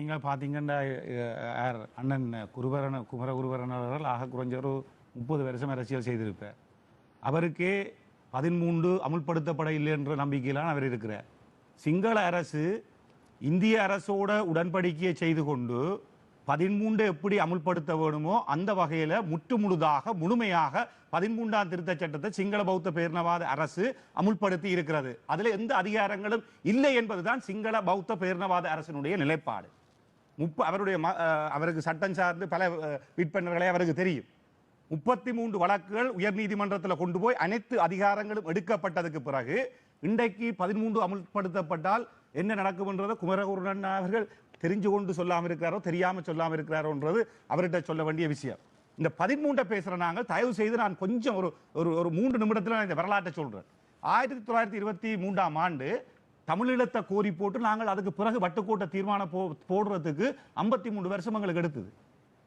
நீங்கள் பார்த்தீங்கன்னா யார்? அண்ணன் குருபரன் குமர குருபரன் அவர்கள் ஆக குறைஞ்ச ஒரு முப்பது வருஷம் அரசியல் செய்திருப்பார். அவருக்கே பதிமூன்று அமுல்படுத்தப்பட இல்லை என்ற நம்பிக்கையிலான அவர் இருக்கிறார். சிங்கள அரசு இந்திய அரசோட உடன்படிக்கையை செய்து கொண்டு பதிமூன்று எப்படி அமுல்படுத்த வேணுமோ அந்த வகையில் முற்று முழுதாக முழுமையாக பதிமூன்றாம் திருத்த சட்டத்தை சிங்கள பௌத்த பேரினவாத அரசு அமுல்படுத்தி இருக்கிறது. அதில் எந்த அதிகாரங்களும் இல்லை என்பதுதான் சிங்கள பௌத்த பேரினவாத அரசினுடைய நிலைப்பாடு. முப்ப அவருடைய ம- அவருக்கு சட்டம் சார்ந்து பல விற்பனர்களை அவருக்கு தெரியும். முப்பத்தி மூன்று வழக்குகள் உயர்நீதிமன்றத்தில் கொண்டு போய் அனைத்து அதிகாரங்களும் எடுக்கப்பட்டதுக்கு பிறகு இன்றைக்கு பதிமூன்று அமுல்படுத்தப்பட்டால் என்ன நடக்கும்ன்றதை குமரகுருணன் அவர்கள் தெரிஞ்சு கொண்டு சொல்லாமல் இருக்கிறாரோ தெரியாமல் சொல்லாமல் இருக்கிறாரோன்றது அவர்கிட்ட சொல்ல வேண்டிய விஷயம். இந்த பதிமூன்றை பேசுகிற நாங்கள் தயவு செய்து நான் கொஞ்சம் ஒரு ஒரு ஒரு மூன்று நிமிடத்தில் நான் இந்த வரலாற்றை சொல்கிறேன் ஆயிரத்தி தொள்ளாயிரத்தி இருபத்தி மூன்றாம் ஆண்டு தமிழீழத்தை கோரி போட்டு நாங்கள் அதுக்கு பிறகு வட்டுக்கோட்டை தீர்மானம் போ போடுறதுக்கு ஐம்பத்தி மூணு வருஷம் எங்களுக்கு எடுத்தது.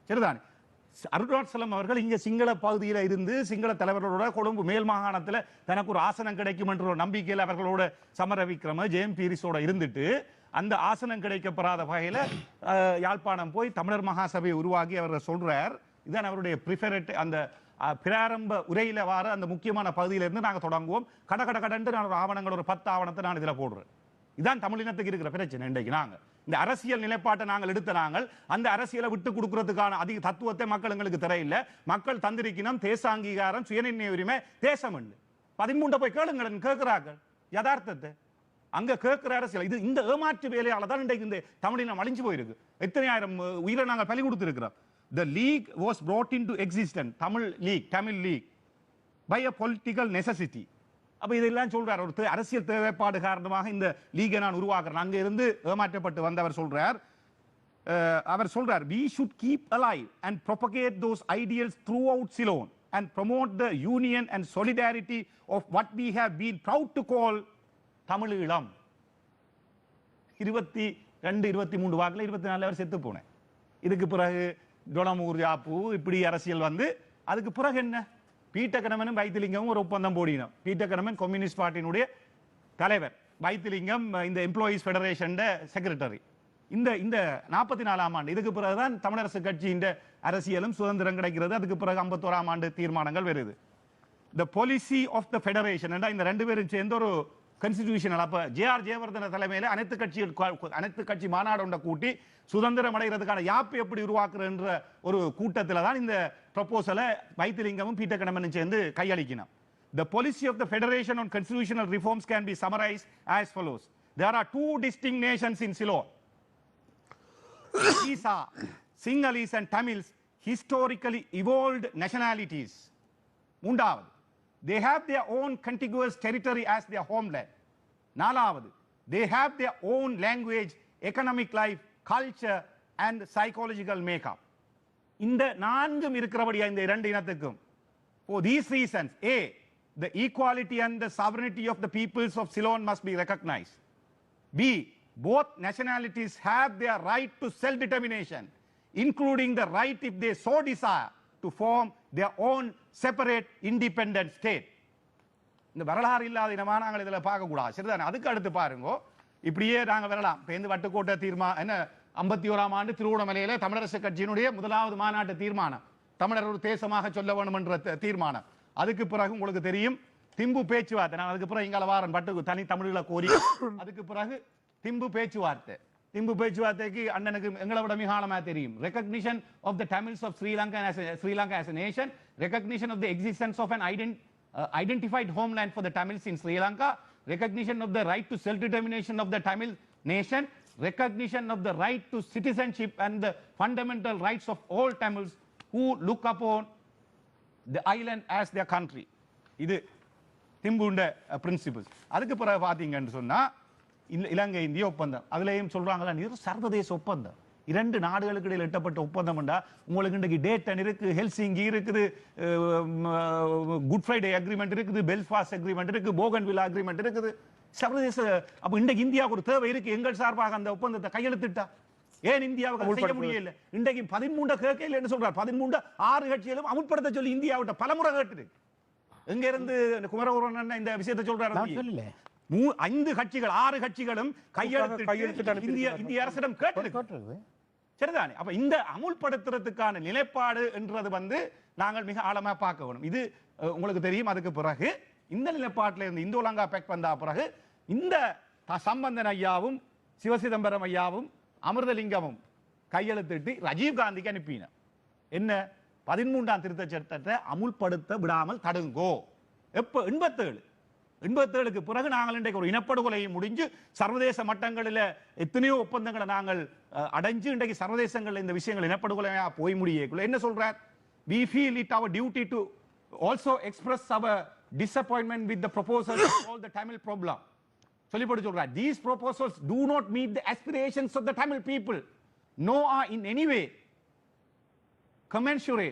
சரிதானே? அருணாச்சலம் அவர்கள் இங்க சிங்கள பகுதியில் இருந்து சிங்கள தலைவர்களோட கொழும்பு மேல் மாகாணத்தில் தனக்கு ஒரு ஆசனம் கிடைக்கும் என்ற ஒரு நம்பிக்கையில் அவர்களோட சமர விக்ரம ஜெயம் பீரிஸோட இருந்துட்டு அந்த ஆசனம் கிடைக்கப்படாத வகையில் யாழ்ப்பாணம் போய் தமிழர் மகாசபையை உருவாக்கி அவர் சொல்றார். இதான் அவருடைய ப்ரிஃபரட் அந்த பிராரம்ப உரையில வார அந்த முக்கியமான பகுதியிலிருந்து இருந்து நாங்க தொடங்குவோம். கட கட கடன்ட்டு நான் ஒரு ஆவணங்கள் ஒரு பத்து ஆவணத்தை நான் இதுல போடுறேன். இதான் தமிழினத்துக்கு இருக்கிற பிரச்சனை இன்றைக்கு நாங்க. இந்த அரசியல் நிலைப்பாட்டை நாங்கள் எடுத்த நாங்கள் அந்த அரசியலை விட்டு கொடுக்கறதுக்கான அதிக தத்துவத்தை மக்கள் எங்களுக்கு தெரியல மக்கள் தந்திரிக்கணும் தேச அங்கீகாரம் சுயநிர்ணய உரிமை தேசம் உண்டு பதிமூண்ட போய் கேளுங்கள் கேட்கிறார்கள்? யதார்த்தத்தை. அங்க கேட்கிற அரசியல் இது இந்த ஏமாற்று வேலையால தான் இன்றைக்கு இந்த தமிழினம் அழிஞ்சு போயிருக்கு. எத்தனை ஆயிரம் உயிரை நாங்கள் பலி கொடுத்துருக்கிறோம். The league was brought into existence Tamil league Tamil league by a political necessity அப்போ இதெல்லாம் சொல்றார். ஒரு அரசியல் தேவைப்பாடு காரணமாக இந்த லீகை நான் உருவாக்குறேன். அங்கே இருந்து ஏமாற்றப்பட்டு வந்தவர் சொல்றார். அஹ், அவர் சொல்றார் we keep keep and and those ideals throughout Ceylon and promote the union and solidarity of what we have proud to call Tamil Tamil Eelam இருபத்தி ரெண்டு இருபத்தி மூன்று வாக்கில் இருபத்தி நாலு அவர் செத்து போனேன் இதுக்கு பிறகு டொனமூர் பூ இப்படி அரசியல் வந்து அதுக்கு பிறகு என்ன? பீட்டக்கணமனும் வைத்திலிங்கமும் ஒரு ஒப்பந்தம் போடினோம். பீட்டக்கணமன் கம்யூனிஸ்ட் பார்ட்டியினுடைய தலைவர். வைத்திலிங்கம் இந்த எம்ப்ளாயீஸ் ஃபெடரேஷன் செக்ரட்டரி இந்த இந்த நாற்பத்தி நாலாம் ஆண்டு இதுக்கு பிறகுதான் தமிழரசு கட்சியின் அரசியலும் சுதந்திரம் கிடைக்கிறது. அதுக்கு பிறகு ஐம்பத்தோராம் ஆண்டு தீர்மானங்கள் வருது. The policy of the federation இந்த ரெண்டு பேரும் சேர்ந்து ஒரு கான்ஸ்டிடியூஷனல் அப்ப ஜே ஆர் ஜெயவர்தன தலைமையில அனைத்து கட்சிகள் கு- அனைத்து கட்சி மாநாடு ஒன்றை கூட்டி சுதந்திரம் அடைகிறதுக்கான யாப்பு எப்படி உருவாக்குறன்ற ஒரு கூட்டத்தில் தான் இந்த ப்ரப்போசலை வைத்திலிங்கமும் பீட்டர் கடமனும் சேர்ந்து கையளிக்கணும் The policy of the Federation on constitutional reforms can be summarized as follows. There are two distinct nations in Ceylon. These are Sinhalese and Tamils, historically evolved nationalities. மூன்றாவது they have their own contiguous territory as their homeland நாலாவது they have their own language economic life culture and psychological makeup இந்த நான்கும் இருக்கிறபடியா இந்த இரண்டு இனத்துக்கும் for these reasons a the equality and the sovereignty of the peoples of Ceylon must be recognized B. Both nationalities have their right to self-determination, including the right, if they so desire, to form their own separate independent state. இந்த வரலாறு இல்லாத இனமா நாங்கள் இதில் பார்க்கக்கூடாது. சரிதானே? அதுக்கு அடுத்து பாருங்க. இப்படியே நாங்கள் வரலாம். இப்போ இந்த வட்டுக்கோட்டை தீர்மா என்ன ஐம்பத்தி ஓராம் ஆண்டு திருவண்ணாமலையில தமிழரசு கட்சியினுடைய முதலாவது மாநாட்டு தீர்மானம். தமிழர் ஒரு தேசமாக சொல்ல வேண்டும் என்ற தீர்மானம். அதுக்கு பிறகு உங்களுக்கு தெரியும் திம்பு பேச்சுவார்த்தை. நான் அதுக்கு பிறகு இங்கால வாரன் பட்டு தனி தமிழில் கோரி அதுக்கு பிறகு திம்பு பேச்சுவார்த்தை. திம்பு பேச்சுவார்த்தைக்கு அண்ணனுக்கு எங்களை விட மிகாலமா தெரியும் recognition of the Tamils of Sri Lanka Sri Lanka as a nation recognition of the existence of an ident, uh, identified homeland for the Tamils in Sri Lanka, recognition of the right to self-determination of the Tamil nation, recognition of the right to citizenship and the fundamental rights of all Tamils who look upon the island as their country. இது திம்புண்ட principles அதுக்கு பிறகு பார்த்தீங்கன்னு சொன்னா இல்ல- இலங்கை இந்திய ஒப்பந்தம். அதுலயும் சொல்றாங்களா இது சர்வதேச ஒப்பந்தம். இரண்டு நாடுகளுக்கு இடையில் எட்டப்பட்ட ஒப்பந்தம் உங்களுக்கு இன்றைக்கு டேட்டன் இருக்கு ஹெல்சிங்கி இருக்குது குட் ஃப்ரைடே அக்ரிமெண்ட் இருக்குது பெல்ஃபாஸ்ட் அக்ரிமெண்ட் இருக்கு போகன் வில்லா அக்ரிமெண்ட் இருக்குது. சர்வதேச அப்ப இன்றைக்கு இந்தியாவுக்கு ஒரு தேவை இருக்கு. எங்கள் சார்பாக அந்த ஒப்பந்தத்தை கையெழுத்திட்டா? ஏன் இந்தியாவுக்கு செய்ய முடியல? இன்றைக்கு பதிமூண்ட கேட்க இல்லைன்னு சொல்றார். பதிமூண்ட ஆறு கட்சிகளும் அமுல்படுத்த சொல்லி இந்தியாவிட்ட பலமுறை கேட்டுது எங்க இருந்து அண்ணன் இந்த விஷயத்தை சொல்றாரு சொல்லல. ஐந்து கட்சிகள் ஆறு கட்சிகளும் கையெழுத்து இந்திய. இந்திய அரசிடம் கேட்டிருக்குது. சரிதானே? அப்ப இந்த அமுல்படுத்துறதுக்கான நிலைப்பாடு என்றது வந்து நாங்கள் மிக ஆழமா பார்க்க வேணும். இது உங்களுக்கு தெரியும். அதுக்கு பிறகு இந்த நிலைப்பாட்டில் இருந்து இந்தோலங்கா பேக் வந்த பிறகு இந்த சம்பந்தன் ஐயாவும் சிவசிதம்பரம் ஐயாவும் அமிர்தலிங்கமும் கையெழுத்திட்டு ராஜீவ் காந்திக்கு அனுப்பின. என்ன? பதிமூன்றாம் திருத்த சட்டத்தை அமுல்படுத்த விடாமல் தடுங்கோ. எப்ப? எண்பத்தேழு. எண்பத்தேழுக்கு பிறகு நாங்கள் இன்றைக்கு ஒரு இனப்படுகொலை முடிஞ்சு சர்வதேச மட்டங்களில் எத்தனையோ ஒப்பந்தங்களை நாங்கள் அடைஞ்சு இன்றைக்கு சர்வதேசங்களில் இந்த விஷயங்கள் இனப்படுகொலையாக போய் முடியக்குள்ள என்ன சொல்றார் we feel it our duty to also express our disappointment with the proposal all the Tamil problem சொல்லிப்பட்டு சொல்றார் these proposals do not meet the aspirations of the Tamil people no are in anyway way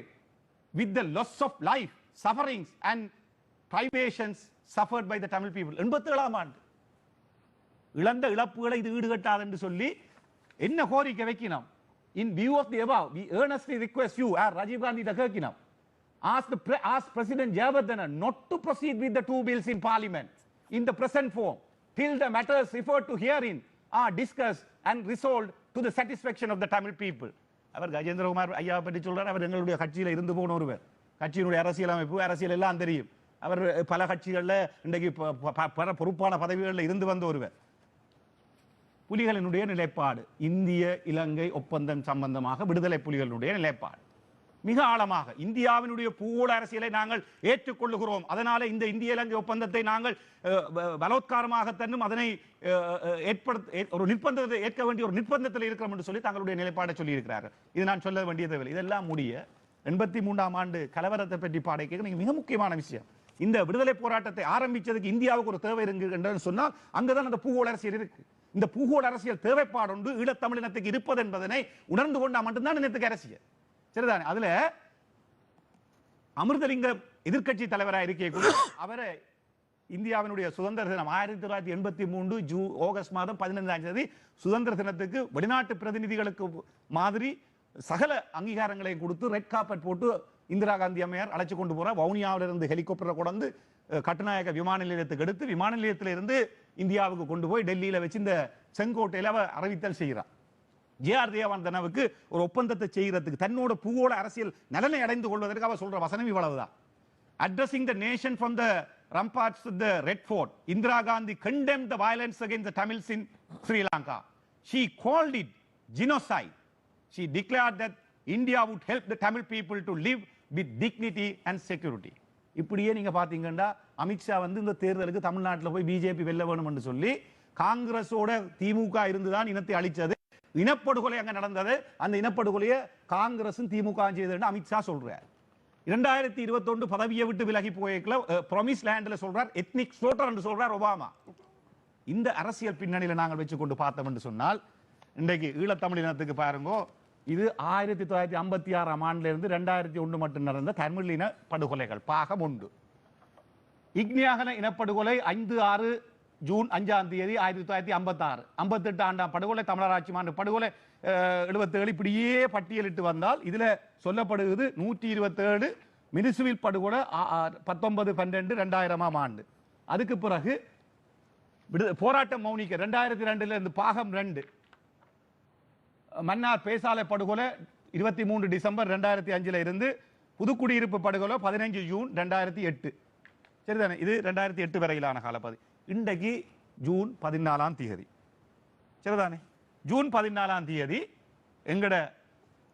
with the loss of life sufferings and and suffered by the Tamil people எண்பத்தி ஏழாம் ஆண்டு இழந்த இழப்புகளை இது ஈடுகட்டாது என்று சொல்லி என்ன கோரிக்கை வைக்கணும் in view of the above we earnestly request you our Rajiv Gandhi இதை கேட்கணும் as the as president Jayewardene not to proceed with the two bills in parliament in the present form till the matters refer to here in are discuss and resolve to the satisfaction of the Tamil people அவர் கஜேந்திரகுமார் ஐயா பற்றி சொல்றார் அவர் எங்களுடைய கட்சியில் இருந்து போன ஒருவர் கட்சியினுடைய அரசியல் அமைப்பு அரசியல் எல்லாம் தெரியும் அவர் பல கட்சிகள்ல இன்றைக்கு ப- ப- பல பொறுப்பான பதவிகளில் இருந்து வந்த ஒருவர். புலிகளினுடைய நிலைப்பாடு இந்திய இலங்கை ஒப்பந்தம் சம்பந்தமாக விடுதலை புலிகளினுடைய நிலைப்பாடு. மிக ஆழமாக இந்தியாவினுடைய பூகோள அரசியலை நாங்கள் ஏற்றுக்கொள்ளுகிறோம். அதனால இந்த இந்திய இலங்கை ஒப்பந்தத்தை நாங்கள் அஹ், பலோத்காரமாக தன்னும் அதனை அஹ், ஏற்படுத்த ஒரு நிர்பந்தத்தை ஏற்க வேண்டிய ஒரு நிர்பந்தத்தில் இருக்கிறோம் என்று சொல்லி தங்களுடைய நிலைப்பாடை சொல்லியிருக்கிறார்கள். இது நான் சொல்ல வேண்டியதில்லை இதெல்லாம் முடிய எண்பத்தி மூன்றாம் ஆண்டு கலவரத்தை பற்றி பாடைக்கு கேட்க மிக முக்கியமான விஷயம். இந்த விடுதலை போராட்டத்தை ஆரம்பிச்சதுக்கு இந்தியாவுக்கு ஒரு தேவை இருக்கு சொன்னால் அங்கதான் அந்த பூகோள அரசியல் இருக்கு. இந்த பூகோள அரசியல் தேவைப்பாடு ஈழத்தமிழினத்துக்கு இருப்பது என்பதனை உணர்ந்து கொண்டா மட்டும்தான் இனத்துக்கு அரசியல். சரிதானே? அதுல அமிர்தலிங்கம் எதிர்க்கட்சி தலைவராக இருக்கே கூட அவரை இந்தியாவினுடைய சுதந்திர தினம் ஆயிரத்தி தொள்ளாயிரத்தி எண்பத்தி மூன்று ஜூ ஆகஸ்ட் மாதம் பதினைந்தாம் தேதி சுதந்திர தினத்துக்கு வெளிநாட்டு பிரதிநிதிகளுக்கு மாதிரி சகல அங்கீகாரங்களையும் கொடுத்து ரெட் கார்பெட் போட்டு இந்திரா காந்தி அம்மையார் அழைச்சு கொண்டு போகிற வவுனியாவிலிருந்து ஹெலிகாப்டரை கொண்டு கட்டுநாயக விமான நிலையத்துக்கு எடுத்து விமான நிலையத்திலிருந்து இந்தியாவுக்கு கொண்டு போய் டெல்லியில வச்சு இந்த செங்கோட்டையில் அவ அறிவித்தல் செய்கிறார் ஜேஆர் தேவானந்தனாவுக்கு ஒரு ஒப்பந்தத்தை செய்கிறதுக்கு தன்னோட பூகோள அரசியல் நலனை அடைந்து கொள்வதற்கு அவர் சொல்ற வசனம் இவ்வளவுதான் addressing the nation from the ramparts of the Red Fort, Indira Gandhi condemned the violence against the Tamils in Sri Lanka. She called it genocide. She declared that India would help the Tamil people to live with dignity and security இப்படியே நீங்க பாத்தீங்கன்னா அமித்ஷா வந்து இந்த தேர்தலுக்கு தமிழ்நாட்டுல போய் BJP வெல்ல வேணும்னு சொல்லி காங்கிரஸோட திமுக இருந்துதான் இனத்தை அழிச்சது. இனப்படுகொலை அங்க நடந்தது. அந்த இனப்படுகொலையை காங்கிரசும் திமுக செய்ததுன்னு அமித்ஷா சொல்றார். இரண்டாயிரத்தி இருபத்தொன்று பதவியை விட்டு விலகி போய்க்கல ப்ரொமிஸ் லேண்ட்ல சொல்றார் எத்னிக் ஸ்லோட்டர் என்று சொல்றார் ஒபாமா. இந்த அரசியல் பின்னணியில நாங்கள் வச்சு கொண்டு பார்த்தோம் என்று சொன்னால் இன்றைக்கு ஈழத்தமிழ் இனத்துக்கு பாருங்க இது ஆயிரத்தி தொள்ளாயிரத்தி ஐம்பத்தி ஆறாம் ஆண்டிலிருந்து ரெண்டாயிரத்தி ஒன்று மட்டும் நடந்த தமிழின படுகொலைகள் பாகம் உண்டு இக்னியாகன இனப்படுகொலை ஐந்து ஆறு ஜூன் அஞ்சாம் தேதி ஆயிரத்தி தொள்ளாயிரத்தி ஐம்பத்தி ஆறு ஐம்பத்தெட்டு ஆண்டாம் படுகொலை தமிழராட்சி மாண்டு படுகொலை எழுபத்தேழு இப்படியே பட்டியலிட்டு வந்தால் இதில் சொல்லப்படுகிறது நூற்றி இருபத்தேழு மினிசுவில் படுகொலை பத்தொன்பது பன்னெண்டு ரெண்டாயிரமாம் ஆண்டு. அதுக்கு பிறகு விடு- போராட்டம் மௌனிக்க ரெண்டாயிரத்தி ரெண்டுல இருந்து பாகம் ரெண்டு. மன்னார் பேசாலை படுகொலை இருபத்தி மூன்று டிசம்பர் ரெண்டாயிரத்தி அஞ்சில் இருந்து புதுக்குடியிருப்பு படுகொலை பதினைஞ்சு ஜூன் ரெண்டாயிரத்தி எட்டு. சரிதானே? இது ரெண்டாயிரத்தி எட்டு வரையிலான காலப்பகுதி. இன்றைக்கு ஜூன் பதினாலாம் தேதி சரிதானே? ஜூன் பதினாலாம் தேதி எங்கட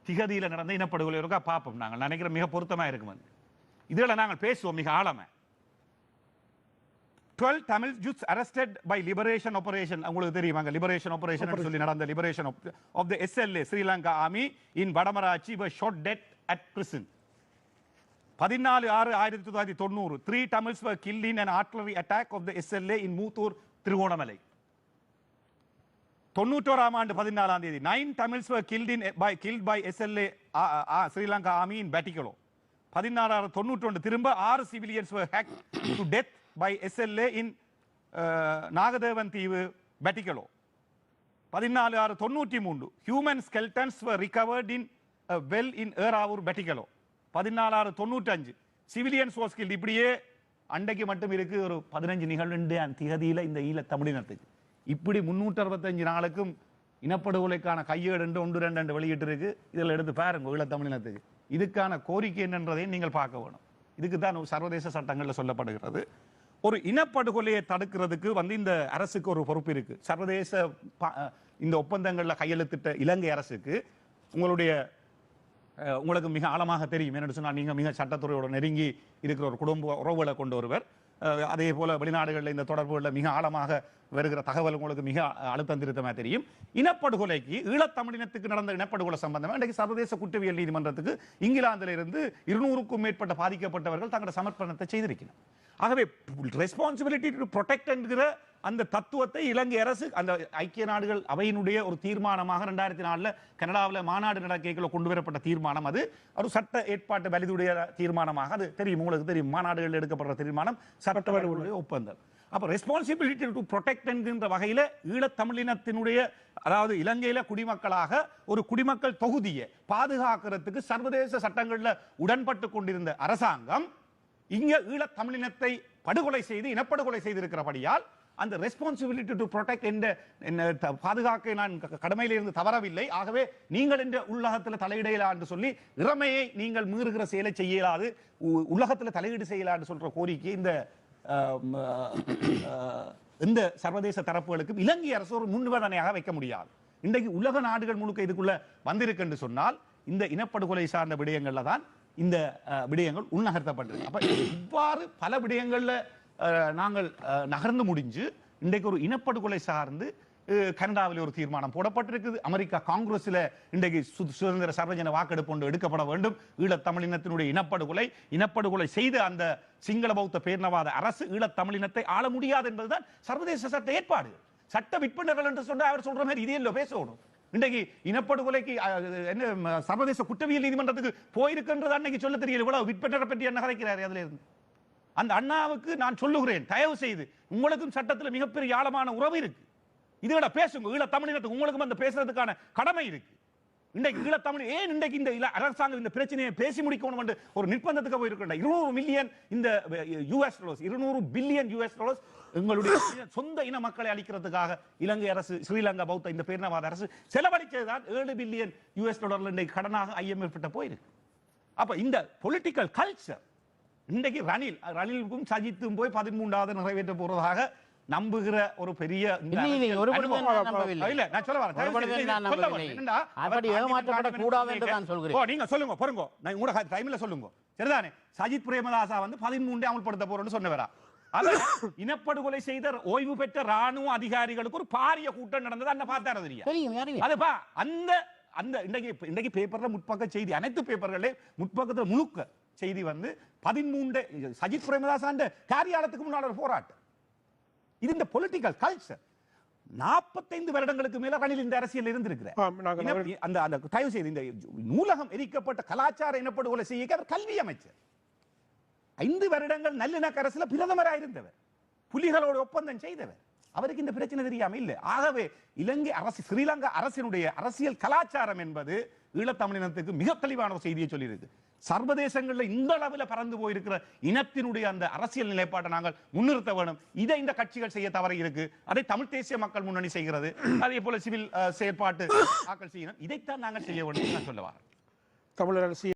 திகதியில் நடந்த இனப்படுகொலை இருக்கா பார்ப்போம் நாங்கள் நினைக்கிற மிக பொருத்தமாக இருக்கும் வந்து இதில் நாங்கள் பேசுவோம் மிக ஆழமை. 12 Tamil youths arrested by liberation operation உங்களுக்கு தெரியும் அங்க liberation operation னு சொல்லி நடந்த liberation of, of the SLA Sri Lanka army in Vadamarachi were shot dead at prison பதினாலு ஆறு ஆயிரத்தி தொள்ளாயிரத்தி தொண்ணூறு three Tamils were killed in an artillery attack of the SLA in Muttur Trincomalee தொண்ணூற்றோராம் ஆண்டு பதினாலாம் தேதி nine Tamils were killed in by killed by SLA ah- ah- ah- Sri Lanka army in Batticaloa பதினாறாறு தொண்ணூற்றொன்று திரும்ப ஆறு civilians were hacked to death by SLA in Nagadevan தீவு பேட்டிகலோ பதினாலு ஆறு தொண்ணூற்றி மூன்று human skeletons were recovered in well in Eravur Batticaloa பதினாலு ஆறு தொண்ணூற்றஞ்சு சிவிலியன்ஸ் was இப்படியே அண்டைக்கு மட்டும் இருக்கு ஒரு பதினஞ்சு நிகழ்வு திகதியில் இந்த ஈழ தமிழினத்துக்கு இப்படி முன்னூற்றி அறுபத்தஞ்சு நாளுக்கும் இனப்படுகொலைக்கான கையேடு என்று ஒன்று ரெண்டு ரெண்டு வெளியிட்டு இருக்கு இதில் எடுத்து பாருங்க ஈழ தமிழினத்துக்கு இதுக்கான கோரிக்கை என்னன்றதையும் நீங்கள் பார்க்க வேணும் இதுக்கு தான் சர்வதேச சட்டங்களில் சொல்லப்படுகிறது ஒரு இனப்படுகொலையை தடுக்கிறதுக்கு வந்து இந்த அரசுக்கு ஒரு பொறுப்பு இருக்கு. சர்வதேச இந்த ஒப்பந்தங்களில் கையெழுத்திட்ட இலங்கை அரசுக்கு உங்களுடைய உங்களுக்கு மிக ஆழமாக தெரியும். என்னென்னு சொன்னால் நீங்கள் மிக சட்டத்துறையோட நெருங்கி இருக்கிற ஒரு குடும்ப உறவுகளை கொண்டு ஒருவர் அதே போல வெளிநாடுகளில் இந்த தொடர்புகளில் மிக ஆழமாக வருகிற தகவல் உங்களுக்கு மிக அழுத்தம் திருத்தமாக தெரியும். இனப்படுகொலைக்கு ஈழத்தமிழினத்துக்கு நடந்த இனப்படுகொலை சம்பந்தமாக இன்றைக்கு சர்வதேச குற்றவியல் நீதிமன்றத்துக்கு இங்கிலாந்திலிருந்து இருநூறுக்கும் மேற்பட்ட பாதிக்கப்பட்டவர்கள் தங்களோட சமர்ப்பணத்தை செய்திருக்கிறார். ஆகவே ரெஸ்பான்சிபிலிட்டி டு ப்ரொடெக்ட் என்கிற அந்த தத்துவத்தை இலங்கை அரசு அந்த ஐக்கிய நாடுகள் அவையினுடைய ஒரு தீர்மானமாக ரெண்டாயிரத்தி நாலுல கனடாவில் மாநாடு நடக்கைகளை கொண்டு வரப்பட்ட தீர்மானம் அது. ஒரு சட்ட ஏற்பாட்டு வலிதுடைய தீர்மானமாக அது தெரியும். உங்களுக்கு தெரியும். மாநாடுகளில் எடுக்கப்படுற தீர்மானம் சட்ட வலியுடைய ஒப்பந்தம். அப்ப ரெஸ்பான்சிபிலிட்டி டு ப்ரொடெக்ட் என்கின்ற வகையில ஈழத்தமிழினத்தினுடைய அதாவது இலங்கையில குடிமக்களாக ஒரு குடிமக்கள் தொகுதியை பாதுகாக்கிறதுக்கு சர்வதேச சட்டங்கள்ல உடன்பட்டு கொண்டிருந்த அரசாங்கம் இங்க ஈழத் தமிழினத்தை படுகொலை செய்து இனப்படுகொலை செய்திருக்கிறபடியால் அந்த ரெஸ்பான்சிபிலிட்டி டு ப்ரொடெக்ட் என்ற பாதுகாக்க நான் கடமையிலிருந்து இருந்து தவறவில்லை. ஆகவே நீங்கள் என்ற உள்ளகத்தில் தலையிடையலா என்று சொல்லி இறமையை நீங்கள் மீறுகிற செயலை செய்யலாது உ- உலகத்தில் தலையீடு செய்யலான்னு சொல்ற கோரிக்கை இந்த ஆஹ், இந்த சர்வதேச தரப்புகளுக்கு இலங்கை அரசு ஒரு முன்னுதாரணையாக வைக்க முடியாது. இன்றைக்கு உலக நாடுகள் முழுக்க இதுக்குள்ள வந்திருக்கு என்று சொன்னால் இந்த இனப்படுகொலை சார்ந்த விடயங்கள்ல தான் இந்த விடயங்கள் உள்நகர்த்தப்பட்டிருக்கு அப்ப இவ்வாறு பல விடயங்கள்ல நாங்கள் அஹ், நகர்ந்து முடிஞ்சு இன்றைக்கு ஒரு இனப்படுகொலை சார்ந்து கனடாவில் ஒரு தீர்மானம் போடப்பட்டிருக்குது. அமெரிக்கா காங்கிரஸ்ல இன்றைக்கு சு- சுதந்திர சர்வஜன வாக்கெடுப்பு ஒன்று எடுக்கப்பட வேண்டும். ஈழத்தமிழினத்தினுடைய இனப்படுகொலை இனப்படுகொலை செய்த அந்த சிங்கள பௌத்த பேரினவாத அரசு ஈழத்தமிழினத்தை ஆள முடியாது என்பதுதான் சர்வதேச சட்ட ஏற்பாடு. சட்ட விற்பனர்கள் என்று சொன்னால் அவர் சொல்ற மாதிரி இதே இல்லை பேசணும் இன்றைக்கு இனப்படுகொலைக்கு என்ன சர்வதேச குற்றவியல் நீதிமன்றத்துக்கு போயிருக்கின்றது அன்னைக்கு சொல்ல தெரியல. இவ்வளவு விற்பனரை பற்றி என்ன கதைக்கிறாரு அதுல இருந்து அந்த அண்ணாவுக்கு நான் சொல்லுகிறேன் தயவு செய்து. உங்களுக்கும் சட்டத்தில் மிகப்பெரிய ஆழமான உறவு இருக்கு. இதோட பேசுங்க. ஈழ தமிழினத்துக்கு உங்களுக்கும் அந்த பேசுறதுக்கான கடமை இருக்கு. இன்றைக்கு ஈழத்தமிழ் ஏன் இன்றைக்கு இந்த அரசாங்கம் இந்த பிரச்சனையை பேசி முடிக்கணும் என்று ஒரு நிர்பந்தத்துக்கு போயிருக்கின்ற இருநூறு மில்லியன் இந்த யூஎஸ் டாலர்ஸ் இருநூறு பில்லியன் யூஎஸ் டாலர்ஸ் எங்களுடைய சொந்த இன மக்களை அளிக்கிறதுக்காக இலங்கை அரசு ஸ்ரீலங்கா பௌத்த இந்த பேரினவாத அரசு செலவழிச்சதுதான் ஏழு பில்லியன் யூஎஸ் டாலர்ல இன்றைக்கு கடனாக ஐஎம்எஃப் கிட்ட போயிருக்கு. அப்ப இந்த பொலிட்டிக்கல் கல்ச்சர் இன்றைக்கு ரணில் ரணிலுக்கும் சஜித்தும் போய் பதிமூன்றாவது நிறைவேற்ற போறதாக நம்புகிற ஒரு பெரிய இல்லை. நான் சொல்ல வரேன். அப்படி என்று நான் சொல்கிறேன். நீங்க சொல்லுங்க பாருங்க நான் உங்களோட டைம்ல சொல்லுங்க. சரிதானே? சஜித் பிரேமதாசா வந்து பதிமூன்று அமல்படுத்த போறோம்னு சொன்னவரா. இனப்படுகொலை செய்த ஓய்வு பெற்ற ராணுவ அதிகாரிகளுக்கு ஒரு பாரிய கூட்டம் நடந்தது அண்ணன் பார்த்தாரு அதுப்பா அந்த அந்த இன்றைக்கு இன்றைக்கு பேப்பர்ல முற்பக்க செய்தி அனைத்து பேப்பர்களே முற்பக்கத்துல முழுக்க செய்தி வந்து பதிமூன்று சஜித் பிரேமதாசாண்ட காரியாலயத்துக்கு முன்னாடி ஒரு போராட்டம். இது இந்த பொலிட்டிக்கல் கல்ச்சர் நாற்பத்தைந்து வருடங்களுக்கு மேல ரணில் இந்த அரசியல் இருந்திருக்கிறார். அந்த அந்த தயவு செய்து இந்த நூலகம் எரிக்கப்பட்ட கலாச்சார இனப்படுகொலை செய்ய அவர் கல்வி அமைச்சர். ஐந்து வருடங்கள் நல்லிணக்க அரசுல பிரதமராக இருந்தவர். புலிகளோட ஒப்பந்தம் செய்தவர். அவருக்கு இந்த பிரச்சனை தெரியாம இல்ல. ஆகவே இலங்கை அரசு ஸ்ரீலங்கா அரசினுடைய அரசியல் கலாச்சாரம் என்பது ஈழத்தமிழினத்துக்கு மிக தெளிவான ஒரு செய்தியை சொல்லியிருக்கு. சர்வதேசங்களில் இந்த அளவில் பறந்து போயிருக்கிற இனத்தினுடைய அந்த அரசியல் நிலைப்பாட்டை நாங்கள் முன்னிறுத்த வேணும். இதை இந்த கட்சிகள் செய்ய தவறி இருக்கு. அதை தமிழ் தேசிய மக்கள் முன்னணி செய்கிறது. அதே போல சிவில் செயற்பாட்டு தாக்கல் செய்யணும். இதைத்தான் நாங்கள் செய்ய வேண்டும் என்று சொல்ல வரேன். தமிழர் அரசியல்